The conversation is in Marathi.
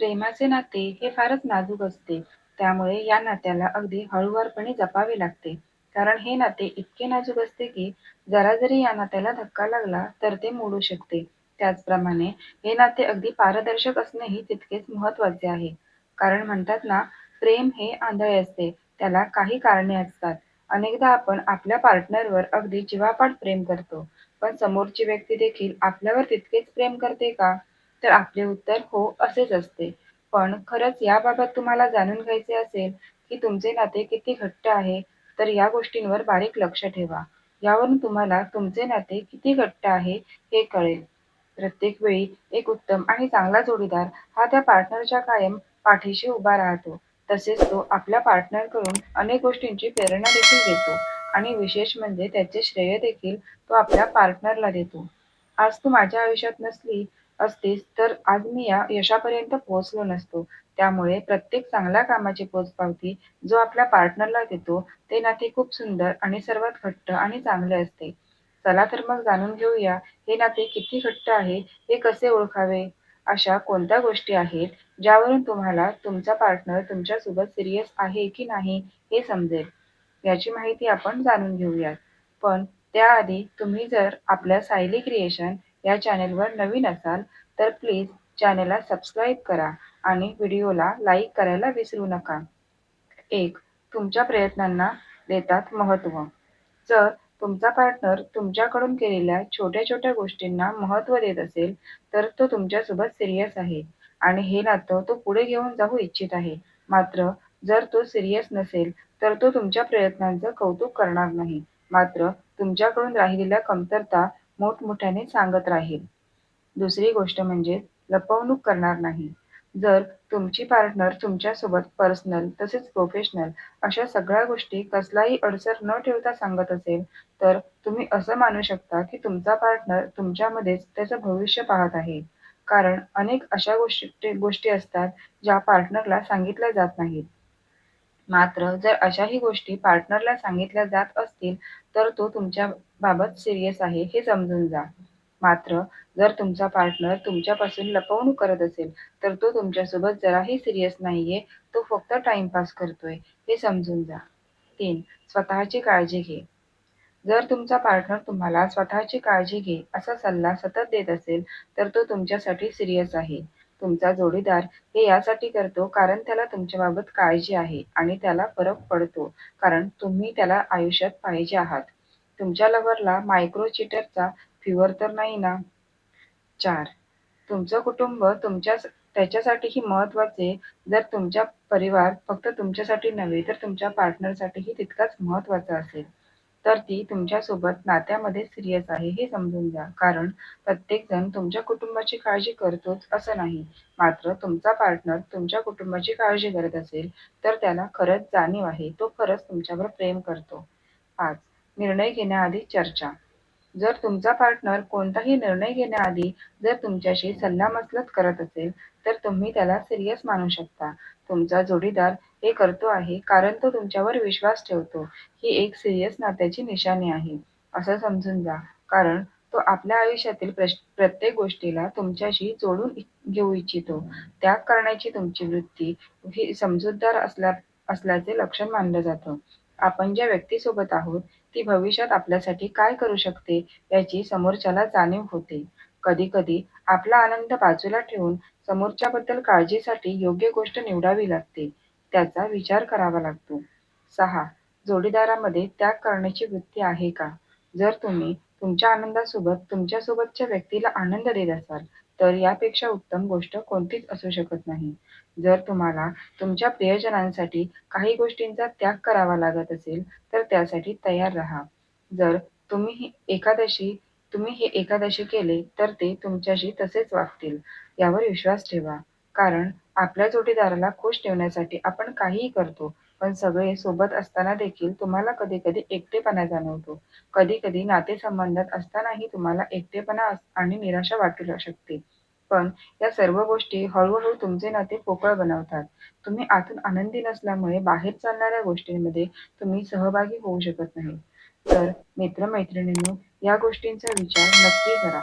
प्रेमाचे नाते हे फारच नाजूक असते. त्यामुळे या नात्याला अगदी हळूवारपणे जपावे लागते. कारण हे नाते इतके नाजूक असते की जरा जरी या नात्याला धक्का लागला तर ते मोडू शकते. त्याचप्रमाणे हे नाते अगदी पारदर्शक असणेही तितकेच महत्त्वाचे आहे. कारण म्हणतात ना, प्रेम हे आंधळे असते, त्याला काही कारणे असतात. अनेकदा आपण आपल्या पार्टनरवर अगदी जीवापाड प्रेम करतो, पण समोरची व्यक्ती देखील आपल्यावर तितकेच प्रेम करते का? तर आपले उत्तर हो असेच असते. पण खरंच याबाबत तुम्हाला जाणून घ्यायचे असेल की तुमचे नाते किती घट्ट आहे, तर या गोष्टींवर बारीक लक्ष ठेवा. यावरून तुम्हाला तुमचे नाते किती घट्ट आहे हे कळेल. प्रत्येक वेळी एक उत्तम आणि चांगला जोडीदार हा त्या पार्टनरच्या कायम पाठीशी उभा राहतो. तसेच तो आपल्या पार्टनरकडून अनेक गोष्टींची प्रेरणा देखील घेतो आणि विशेष म्हणजे त्याचे श्रेय देखील तो आपल्या पार्टनरला देतो. आज तू माझ्या आयुष्यात नसली असतीस तर आज मी या यशापर्यंत पोहोचलो नसतो. त्यामुळे प्रत्येक चांगल्या कामाची पोचपावती जो आपल्या पार्टनरला देतो ते नाते खूप सुंदर आणि सर्वात घट्ट आणि चांगले असते. चला तर मग जाणून घेऊया हे नाते किती घट्ट आहे, हे कसे ओळखावे? अशा कोणत्या गोष्टी आहेत ज्यावरून तुम्हाला तुमचा पार्टनर तुमच्यासोबत सिरियस आहे की नाही हे समजेल? याची माहिती आपण जाणून घेऊयात. पण त्याआधी तुम्ही जर आपल्या सायली क्रिएशन या चॅनेलवर नवीन असाल तर प्लीज चॅनेलला सबस्क्राईब करा आणि व्हिडिओला लाईक करायला विसरू नका. एक तुमच्या प्रयत्नांना देतात महत्त्व. जर तुमचा पार्टनर तुमच्याकडून केलेल्या छोट्या छोट्या गोष्टींना महत्त्व देत असेल तर तो तुमच्यासोबत सिरियस आहे आणि हे नातं तो पुढे घेऊन जाऊ इच्छित आहे. मात्र जर तो सिरियस नसेल तर तो तुमच्या प्रयत्नांचं कौतुक करणार नाही, मात्र तुमच्याकडून राहिलेल्या कमतरता मोठमोठ्याने सांगत राहील. दुसरी गोष्ट म्हणजे लपवणूक करणार नाही. जर तुमची पार्टनर तुमच्यासोबत पर्सनल तसेच प्रोफेशनल अशा सगळ्या गोष्टी कसलाही अडसर न ठेवता सांगत असेल तर तुम्ही असं मानू शकता की तुमचा पार्टनर तुमच्यामध्येच त्याचं भविष्य पाहत आहे. कारण अनेक अशा गोष्टी गोष्टी असतात ज्या पार्टनरला सांगितल्या जात नाहीत. मात्र जर अशाही गोष्टी पार्टनरला सांगितल्या जात असतील तर तो तुमच्याबाबत सिरियस आहे हे समजून जा. मात्र जर तुमचा पार्टनर तुमच्यापासून लपवणूक करत असेल तर तो तुमच्यासोबत जराही सिरियस नाहीये, तो फक्त टाइमपास करतोय हे समजून जा. तीन स्वतःची काळजी घे. जर तुमचा पार्टनर तुम्हाला स्वतःची काळजी घे असा सल्ला सतत देत असेल तर तो तुमच्यासाठी सिरियस आहे. तुमचा जोडीदार हे यासाठी करतो कारण त्याला तुमच्याबाबत काळजी आहे आणि त्याला फरक पडतो कारण तुम्ही त्याला आयुष्यात पाहिजे आहात. तुमच्या लव्हरला मायक्रो चीटरचा फिवर तर नाही ना? चार तुमचं कुटुंब तुमच्या त्याच्यासाठीही महत्त्वाचे. जर तुमचा परिवार फक्त तुमच्यासाठी नव्हे तर तुमच्या पार्टनरसाठीही तितकाच महत्त्वाचा असेल तर ती तुमच्यासोबत नात्यामध्ये सिरियस आहे हे समजून घ्या. कारण प्रत्येकजण तुमच्या कुटुंबाची काळजी करतोच असं नाही. मात्र तुमचा पार्टनर तुमच्या कुटुंबाची काळजी करत असेल तर त्याला खरंच जाणीव आहे, तो खरंच तुमच्यावर प्रेम करतो. पाच निर्णय घेण्याआधी चर्चा. जर तुमचा पार्टनर कोणताही निर्णय घेण्याआधी जर तुमच्याशी सल्लामसलत करत असेल तर तुम्ही त्याला सिरियस मानू शकता. तुमचा जोडीदार हे करतो आहे कारण तो तुमच्यावर विश्वास ठेवतो. ही एक सिरियस नात्याची निशाणी आहे असं समजून जा. कारण तो आपल्या आयुष्यातील प्रत्येक गोष्टीला तुमच्याशी जोडून घेऊ इच्छितो. त्याग करण्याची तुमची वृत्ती ही समजूतदार असल्या असल्याचे लक्षण मानलं जातं. आपण ज्या व्यक्तीसोबत आहोत ती भविष्यात आपल्यासाठी काय करू शकते याची समोरच्याला जाणीव होते. कधी-कधी आपला आनंद बाजूला ठेवून समोरच्याबद्दल काळजीसाठी योग्य गोष्ट निवडावी लागते, त्याचा विचार करावा लागतो. सहा जोडीदारामध्ये त्याग करण्याची वृत्ती आहे का? जर तुम्ही तुमच्या आनंदासोबत तुमच्यासोबतच्या व्यक्तीला आनंद देत असाल तर यापेक्षा उत्तम गोष्ट कोणतीच असू शकत नाही. जर तुम्हाला तुमच्या प्रियजनांसाठी काही गोष्टींचा त्याग करावा लागत असेल तर त्यासाठी तयार राहा. जर तुम्ही एकादशी तुम्ही हे एकादशी केले तर ते तुमच्याशी तसेच वागतील यावर विश्वास ठेवा. कारण आपल्या जोडीदाराला खुश ठेवण्यासाठी आपण काहीही करतो पण सगळे सोबत असताना देखील तुम्हाला कधी-कधी एकटेपणा जाणवतो. कधी-कधी नातेसंबंधात असतानाही तुम्हाला एकटेपणा आणि निराशा वाटू शकते. पण या सर्व गोष्टी हळूहळू तुमचे नाते पोकळ बनवतात. तुम्ही आतून आनंदी नसल्यामुळे बाहेर चालणाऱ्या गोष्टींमध्ये तुम्ही सहभागी होऊ शकत नाही. तर मित्रमैत्रिणींनो या गोष्टींचा विचार नक्की करा.